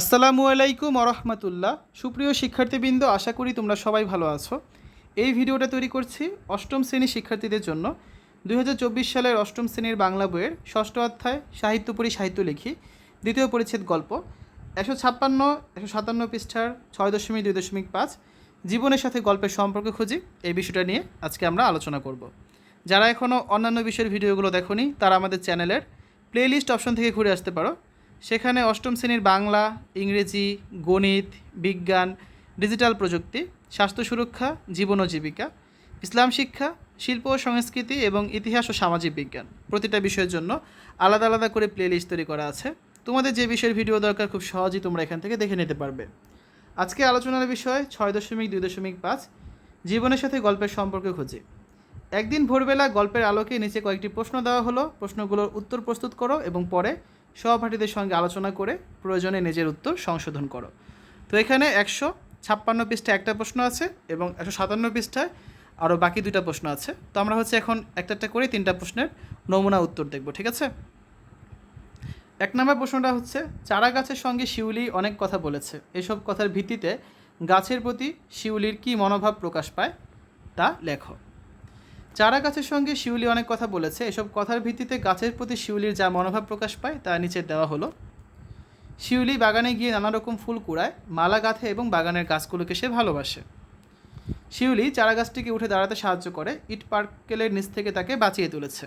আসসালামু আলাইকুম আরহামতুল্লাহ সুপ্রিয় শিক্ষার্থীবৃন্দ, আশা করি তোমরা সবাই ভালো আছো। এই ভিডিওটা তৈরি করছি অষ্টম শ্রেণির শিক্ষার্থীদের জন্য। দু হাজার চব্বিশ সালের অষ্টম শ্রেণির বাংলা বইয়ের ষষ্ঠ অধ্যায় সাহিত্য সাহিত্যপরি সাহিত্য লিখি, দ্বিতীয় পরিচ্ছেদ গল্প। একশো ছাপ্পান্ন, একশো সাতান্ন পৃষ্ঠার ছয় দশমিক দুই দশমিক পাঁচ জীবনের সাথে গল্পের সম্পর্ক খুঁজি, এই বিষয়টা নিয়ে আজকে আমরা আলোচনা করব। যারা এখনও অন্যান্য বিষয়ের ভিডিওগুলো দেখোনি, তারা আমাদের চ্যানেলের প্লেলিস্ট অপশন থেকে ঘুরে আসতে পারো। সেখানে অষ্টম শ্রেণির বাংলা, ইংরেজি, গণিত, বিজ্ঞান, ডিজিটাল প্রযুক্তি, স্বাস্থ্য সুরক্ষা, জীবন ও জীবিকা, ইসলাম শিক্ষা, শিল্প ও সংস্কৃতি এবং ইতিহাস ও সামাজিক বিজ্ঞান প্রতিটা বিষয়ের জন্য আলাদা আলাদা করে প্লেলিস্ট তৈরি করা আছে। তোমাদের যে বিষয়ের ভিডিও দরকার খুব সহজেই তোমরা এখান থেকে দেখে নিতে পারবে। আজকে আলোচনার বিষয় ছয় দশমিক দুই দশমিক পাঁচ, জীবনের সাথে গল্পের সম্পর্ক খুঁজে। একদিন ভোরবেলা গল্পের আলোকে নিচে কয়েকটি প্রশ্ন দেওয়া হলো, প্রশ্নগুলোর উত্তর প্রস্তুত করো এবং পরে সহপাঠীদের সঙ্গে আলোচনা করে প্রয়োজনে নিজের উত্তর সংশোধন করো। তো এখানে একশো ছাপ্পান্ন পৃষ্ঠায় একটা প্রশ্ন আছে এবং একশো সাতান্ন পৃষ্ঠায় আরও বাকি দুইটা প্রশ্ন আছে। তো আমরা হচ্ছে এখন একটা একটা করে তিনটা প্রশ্নের নমুনা উত্তর দেখব, ঠিক আছে? এক নম্বর প্রশ্নটা হচ্ছে, চারা গাছের সঙ্গে শিউলি অনেক কথা বলেছে। এসব কথার ভিত্তিতে গাছের প্রতি শিউলির কী মনোভাব প্রকাশ পায় তা লেখো। চারা গাছের সঙ্গে শিউলি অনেক কথা বলেছে। এসব কথার ভিত্তিতে গাছের প্রতি শিউলির যা মনোভাব প্রকাশ পায়, তা নিচে দেওয়া হলো। শিউলি বাগানে গিয়ে নানা রকম ফুল কুড়ায়, মালা গাঁথে এবং বাগানের গাছগুলোকে সে ভালোবাসে। শিউলি চারা গাছটিকে উঠে দাঁড়াতে সাহায্য করে, ইট পার্কেলের নিচ থেকে তাকে বাঁচিয়ে তুলেছে।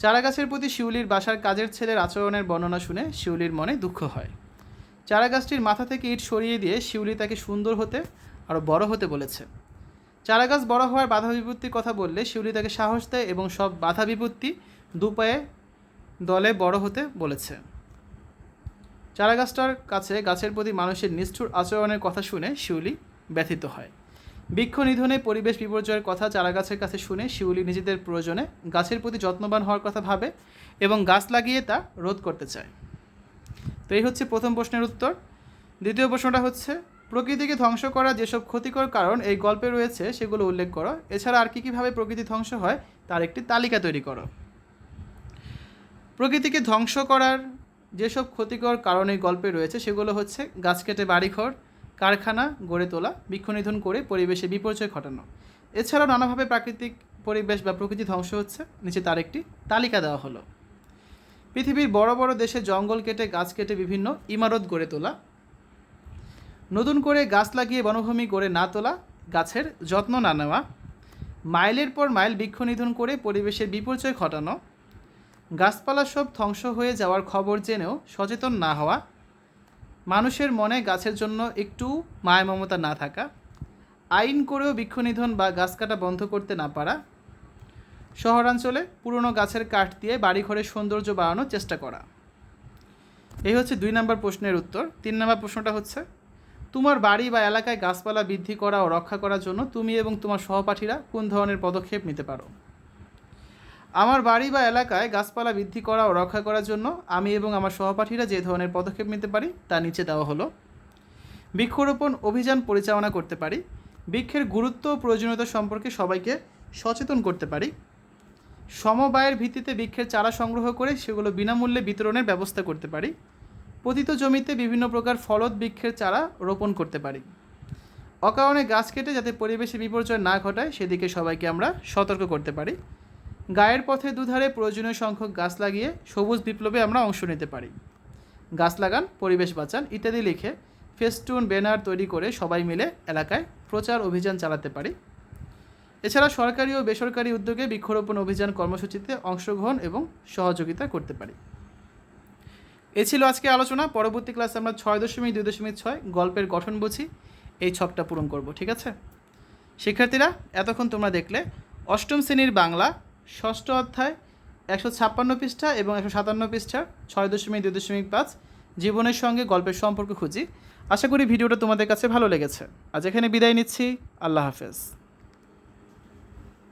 চারা গাছের প্রতি শিউলির বাসার কাজের ছেলের আচরণের বর্ণনা শুনে শিউলির মনে দুঃখ হয়। চারা গাছটির মাথা থেকে ইট সরিয়ে দিয়ে শিউলি তাকে সুন্দর হতে আরও বড় হতে বলেছে। চারা গাছ বড় হওয়ার বাধা বিপত্তির কথা বললে শিউলি তাকে সাহস দেয় এবং সব বাধা বিপত্তি দুপায়ে দলে বড় হতে বলেছে। চারা গাছটার কাছে গাছের প্রতি মানুষের নিষ্ঠুর আচরণের কথা শুনে শিউলি ব্যথিত হয়। বৃক্ষ নিধনে পরিবেশ বিপর্যয়ের কথা চারা গাছের কাছে শুনে শিউলি নিজেদের প্রয়োজনে গাছের প্রতি যত্নবান হওয়ার কথা ভাবে এবং গাছ লাগিয়ে তা রোধ করতে চায়। তো এই হচ্ছে প্রথম প্রশ্নের উত্তর। দ্বিতীয় প্রশ্নটা হচ্ছে প্রকৃতিকে ধ্বংস করা যেসব ক্ষতিকর কারণ এই গল্পে রয়েছে, সেগুলো উল্লেখ করো। এছাড়া আর কী কীভাবে প্রকৃতি ধ্বংস হয়, তার একটি তালিকা তৈরি করো। প্রকৃতিকে ধ্বংস করার যেসব ক্ষতিকর কারণ এই গল্পে রয়েছে, সেগুলো হচ্ছে গাছ কেটে বাড়িঘর, কারখানা, গড়ে তোলা, বৃক্ষনিধন করে পরিবেশে বিপর্যয় ঘটানো। এছাড়াও নানাভাবে প্রাকৃতিক পরিবেশ বা প্রকৃতি ধ্বংস হচ্ছে, নিচে তার একটি তালিকা দেওয়া হলো। পৃথিবীর বড় বড় দেশে জঙ্গল কেটে গাছ কেটে বিভিন্ন ইমারত গড়ে তোলা নতুন করে গাছ লাগিয়ে বনভূমি গড়ে না তোলা, গাছের যত্ন না নেওয়া, মাইলের পর মাইল বৃক্ষ নিধন করে পরিবেশের বিপর্যয় ঘটানো, গাছপালা সব ধ্বংস হয়ে যাওয়ার খবর জেনেও সচেতন না হওয়া, মানুষের মনে গাছের জন্য একটু মায়া মমতা না থাকা, আইন করেও বৃক্ষ নিধন বা গাছ কাটা বন্ধ করতে না পারা, শহরাঞ্চলে পুরনো গাছের কাঠ দিয়ে বাড়িঘরের সৌন্দর্য বাড়ানোর চেষ্টা করা। এই হচ্ছে দুই নম্বর প্রশ্নের উত্তর। তিন নম্বর প্রশ্নটা হচ্ছে তোমার বাড়ি বা এলাকায় গাছপালা বৃদ্ধি করা ও রক্ষা করার জন্য তুমি এবং তোমার সহপাঠীরা কোন ধরনের পদক্ষেপ নিতে পারো? আমার বাড়ি বা এলাকায় গাছপালা বৃদ্ধি করা ও রক্ষা করার জন্য আমি এবং আমার সহপাঠীরা যে ধরনের পদক্ষেপ নিতে পারি তা নিচে দেওয়া হলো। বৃক্ষরোপণ অভিযান পরিচালনা করতে পারি। বৃক্ষের গুরুত্ব ও প্রয়োজনীয়তা সম্পর্কে সবাইকে সচেতন করতে পারি। সমবায়ের ভিত্তিতে বৃক্ষের চারা সংগ্রহ করে সেগুলো বিনামূল্যে বিতরণের ব্যবস্থা করতে পারি। পতিত জমিতে বিভিন্ন প্রকার ফলদ বৃক্ষের চারা রোপণ করতে পারি। অকারণে গাছ কেটে যাতে পরিবেশে বিপর্যয় না ঘটায়, সেদিকে সবাইকে আমরা সতর্ক করতে পারি। গায়ের পথে দুধারে প্রয়োজনীয় সংখ্যক গাছ লাগিয়ে সবুজ বিপ্লবে আমরা অংশ নিতে পারি। গাছ লাগান, পরিবেশ বাঁচান ইত্যাদি লিখে ফেস্টুন, ব্যানার তৈরি করে সবাই মিলে এলাকায় প্রচার অভিযান চালাতে পারি। এছাড়া সরকারি ও বেসরকারি উদ্যোগে বৃক্ষরোপণ অভিযান কর্মসূচিতে অংশগ্রহণ এবং সহযোগিতা করতে পারি। এ ছিল আজকে আলোচনা। পরবর্তী ক্লাসে আমরা ছয় দশমিক, দুই দশমিক, ছয় গল্পের গঠন বুঝি, এই ছকটা পূরণ করব, ঠিক আছে? শিক্ষার্থীরা, এতক্ষণ তোমরা দেখলে, অষ্টম শ্রেণির বাংলা, ষষ্ঠ অধ্যায়, একশো ছাপ্পান্ন পৃষ্ঠা এবং একশো সাতান্ন পৃষ্ঠার ছয় দশমিক, দুই দশমিক পাঁচ জীবনের সঙ্গে গল্পের সম্পর্ক খুঁজি। আশা করি ভিডিওটা তোমাদের কাছে ভালো লেগেছে। আজ এখানে বিদায় নিচ্ছি। আল্লাহ হাফেজ।